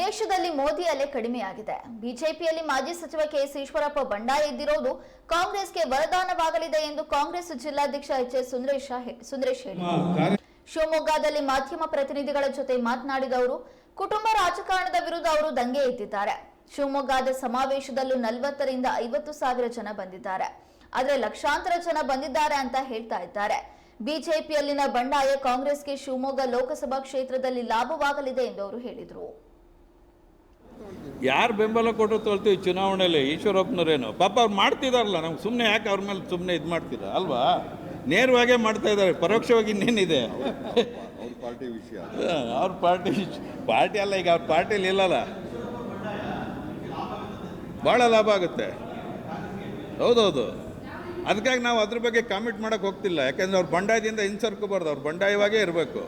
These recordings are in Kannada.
ದೇಶದಲ್ಲಿ ಮೋದಿ ಅಲೆ ಕಡಿಮೆಯಾಗಿದೆ. ಬಿಜೆಪಿಯಲ್ಲಿ ಮಾಜಿ ಸಚಿವ ಕೆಎಸ್ ಈಶ್ವರಪ್ಪ ಬಂಡಾಯ ಎದ್ದಿರೋದು ಕಾಂಗ್ರೆಸ್ಗೆ ವರದಾನವಾಗಲಿದೆ ಎಂದು ಕಾಂಗ್ರೆಸ್ ಜಿಲ್ಲಾಧ್ಯಕ್ಷ ಎಚ್ ಎಸ್ ಸುಂದರೇಶ ಸುಂದ್ರೇಶ್ ಸುಂದರೇಶ್ ಹೇಳಿದರು. ಶಿವಮೊಗ್ಗದಲ್ಲಿ ಮಾಧ್ಯಮ ಪ್ರತಿನಿಧಿಗಳ ಜೊತೆ ಮಾತನಾಡಿದ ಅವರು ಕುಟುಂಬ ರಾಜಕಾರಣದ ವಿರುದ್ಧ ಅವರು ದಂಗೆ ಎದ್ದಿದ್ದಾರೆ ಶಿವಮೊಗ್ಗದ ಸಮಾವೇಶದಲ್ಲೂ ನಲವತ್ತರಿಂದ ಐವತ್ತು ಸಾವಿರ ಜನ ಬಂದಿದ್ದಾರೆ. ಆದರೆ ಲಕ್ಷಾಂತರ ಜನ ಬಂದಿದ್ದಾರೆ ಅಂತ ಹೇಳ್ತಾ ಇದ್ದಾರೆ. ಬಿಜೆಪಿಯಲ್ಲಿನ ಬಂಡಾಯ ಕಾಂಗ್ರೆಸ್ಗೆ ಶಿವಮೊಗ್ಗ ಲೋಕಸಭಾ ಕ್ಷೇತ್ರದಲ್ಲಿ ಲಾಭವಾಗಲಿದೆ ಎಂದು ಅವರು ಹೇಳಿದರು. ಯಾರು ಬೆಂಬಲ ಕೊಟ್ಟರು ತೊಳ್ತೀವಿ ಚುನಾವಣೆಯಲ್ಲಿ ಈಶ್ವರಪ್ಪನವರೇನು? ಪಾಪ ಅವ್ರು ಮಾಡ್ತಿದಾರಲ್ಲ, ನಮ್ಗೆ ಸುಮ್ಮನೆ ಯಾಕೆ ಅವ್ರ ಮೇಲೆ ಸುಮ್ಮನೆ ಇದು ಮಾಡ್ತೀರ ಅಲ್ವಾ? ನೇರವಾಗೇ ಮಾಡ್ತಾ ಇದ್ದಾರೆ ಪರೋಕ್ಷವಾಗಿ ಇನ್ನೇನಿದೆ? ಪಾರ್ಟಿ ವಿಷಯ ಅವ್ರ ಪಾರ್ಟಿ ಪಾರ್ಟಿ ಅಲ್ಲ, ಈಗ ಅವ್ರ ಪಾರ್ಟಿಲಿ ಇಲ್ಲಲ್ಲ. ಭಾಳ ಲಾಭ ಆಗುತ್ತೆ. ಹೌದೌದು. ಅದಕ್ಕಾಗಿ ನಾವು ಅದ್ರ ಬಗ್ಗೆ ಕಾಮೆಂಟ್ ಮಾಡೋಕ್ಕೆ ಹೋಗ್ತಿಲ್ಲ, ಯಾಕೆಂದ್ರೆ ಅವ್ರು ಬಂಡಾಯದಿಂದ ಹಿಂಸರ್ಕೋಬಾರ್ದು ಅವ್ರು ಬಂಡಾಯವಾಗೇ ಇರಬೇಕು.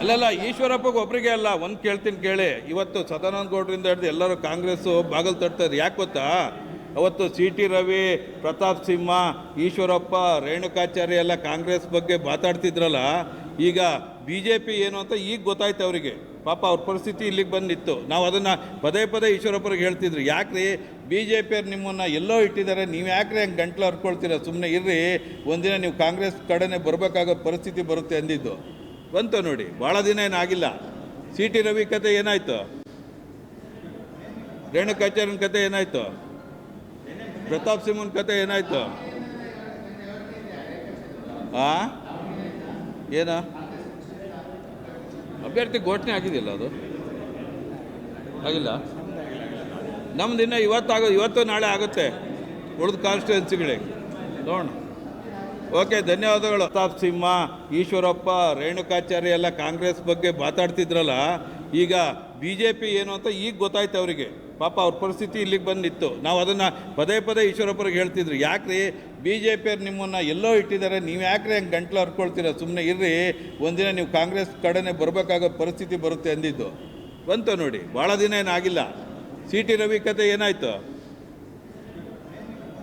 ಅಲ್ಲಲ್ಲ, ಈಶ್ವರಪ್ಪಗೆ ಒಬ್ಬರಿಗೆ ಅಲ್ಲ, ಒಂದು ಕೇಳ್ತೀನಿ ಕೇಳಿ. ಇವತ್ತು ಸದಾನಂದ ಗೌಡ್ರಿಂದ ಹಿಡಿದು ಎಲ್ಲರೂ ಕಾಂಗ್ರೆಸ್ಸು ಬಾಗಲ್ ತಟ್ತಾರೆ ಯಾಕೆ ಗೊತ್ತಾ? ಅವತ್ತು ಸಿ ಟಿ ರವಿ, ಪ್ರತಾಪ್ ಸಿಂಹ, ಈಶ್ವರಪ್ಪ, ರೇಣುಕಾಚಾರ್ಯ ಎಲ್ಲ ಕಾಂಗ್ರೆಸ್ ಬಗ್ಗೆ ಮಾತಾಡ್ತಿದ್ರಲ್ಲ, ಈಗ ಬಿ ಜೆ ಪಿ ಏನು ಅಂತ ಈಗ ಗೊತ್ತಾಯ್ತು ಅವರಿಗೆ. ಪಾಪ ಅವ್ರ ಪರಿಸ್ಥಿತಿ ಇಲ್ಲಿಗೆ ಬಂದಿತ್ತು. ನಾವು ಅದನ್ನು ಪದೇ ಪದೇ ಈಶ್ವರಪ್ಪರಿಗೆ ಹೇಳ್ತಿದ್ರು. ಯಾಕ್ರಿ? ಬಿ ಜೆ ಪಿಯವ್ರು ನಿಮ್ಮನ್ನು ಎಲ್ಲೋ ಇಟ್ಟಿದ್ದಾರೆ. ನೀವು ಯಾಕ್ರಿ ಹಂಗೆ ಗಂಟ್ಲು ಹರ್ಕೊಳ್ತೀರ? ಸುಮ್ಮನೆ ಇರ್ರಿ. ಒಂದಿನ ನೀವು ಕಾಂಗ್ರೆಸ್ ಕಡೆನೇ ಬರಬೇಕಾಗೋ ಪರಿಸ್ಥಿತಿ ಬರುತ್ತೆ ಅಂದಿದ್ದು. ಬಂತು ನೋಡಿ ಭಾಳ ದಿನ ಏನಾಗಿಲ್ಲ. ಸಿ ಟಿ ರವಿ ಕತೆ ಏನಾಯ್ತು? ರೇಣುಕಾಚಾರ್ಯನ ಕತೆ ಏನಾಯ್ತು? ಪ್ರತಾಪ್ ಸಿಂಹನ ಕತೆ ಏನಾಯ್ತು? ಆ? ಏನ? ಅಭ್ಯರ್ಥಿ ಘೋಷಣೆ ಆಗಿದೆಯಲ್ಲ ಅದು? ಆಗಿಲ್ಲ? ನಮ್ದು ಇವತ್ತು ಇವತ್ತಾಗೋ, ಇವತ್ತು ನಾಳೆ ಆಗುತ್ತೆ ಉಳಿದ ಕಾನ್ಸ್ಟಿಟ್ಯೂನ್ಸಿಗಳಿಗೆ ನೋಡೋಣ. ಓಕೆ, ಧನ್ಯವಾದಗಳು. ಪ್ರತಾಪ್ ಸಿಂಹ, ಈಶ್ವರಪ್ಪ, ರೇಣುಕಾಚಾರ್ಯ ಎಲ್ಲ ಕಾಂಗ್ರೆಸ್ ಬಗ್ಗೆ ಮಾತಾಡ್ತಿದ್ರಲ್ಲ, ಈಗ ಬಿ ಜೆ ಪಿ ಏನು ಅಂತ ಈಗ ಗೊತ್ತಾಯ್ತು ಅವರಿಗೆ. ಪಾಪ ಅವ್ರ ಪರಿಸ್ಥಿತಿ ಇಲ್ಲಿಗೆ ಬಂದಿತ್ತು. ನಾವು ಅದನ್ನು ಪದೇ ಪದೇ ಈಶ್ವರಪ್ಪರಿಗೆ ಹೇಳ್ತಿದ್ರು. ಯಾಕ್ರಿ? ಬಿ ಜೆ ಪಿಯವ್ರು ನಿಮ್ಮನ್ನು ಎಲ್ಲೋ ಇಟ್ಟಿದ್ದಾರೆ. ನೀವು ಯಾಕ್ರಿ ಹಂಗೆ ಗಂಟ್ಲು ಹರ್ಕೊಳ್ತೀರ? ಸುಮ್ಮನೆ ಇರ್ರಿ. ಒಂದಿನ ನೀವು ಕಾಂಗ್ರೆಸ್ ಕಡೆನೇ ಬರಬೇಕಾಗೋ ಪರಿಸ್ಥಿತಿ ಬರುತ್ತೆ ಅಂದಿದ್ದು. ಬಂತು ನೋಡಿ ಭಾಳ ದಿನ ಏನಾಗಿಲ್ಲ. ಸಿ ಟಿ ರವಿ ಕತೆ ಏನಾಯ್ತು?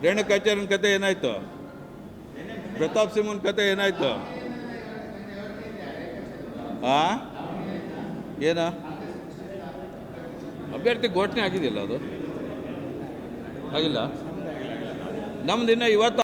ರೇಣುಕಾಚಾರ್ಯನ ಕತೆ ಏನಾಯ್ತು? ಪ್ರತಾಪ್ ಸಿಂಹನ್ ಕತೆ ಏನಾಯ್ತು? ಆ? ಏನ? ಅಭ್ಯರ್ಥಿ ಘೋಷಣೆ ಆಗಿದೆಯಲ್ಲ ಅದು? ಆಗಿಲ್ಲ ನಮ್ದು ಇನ್ನು ಇವತ್ತು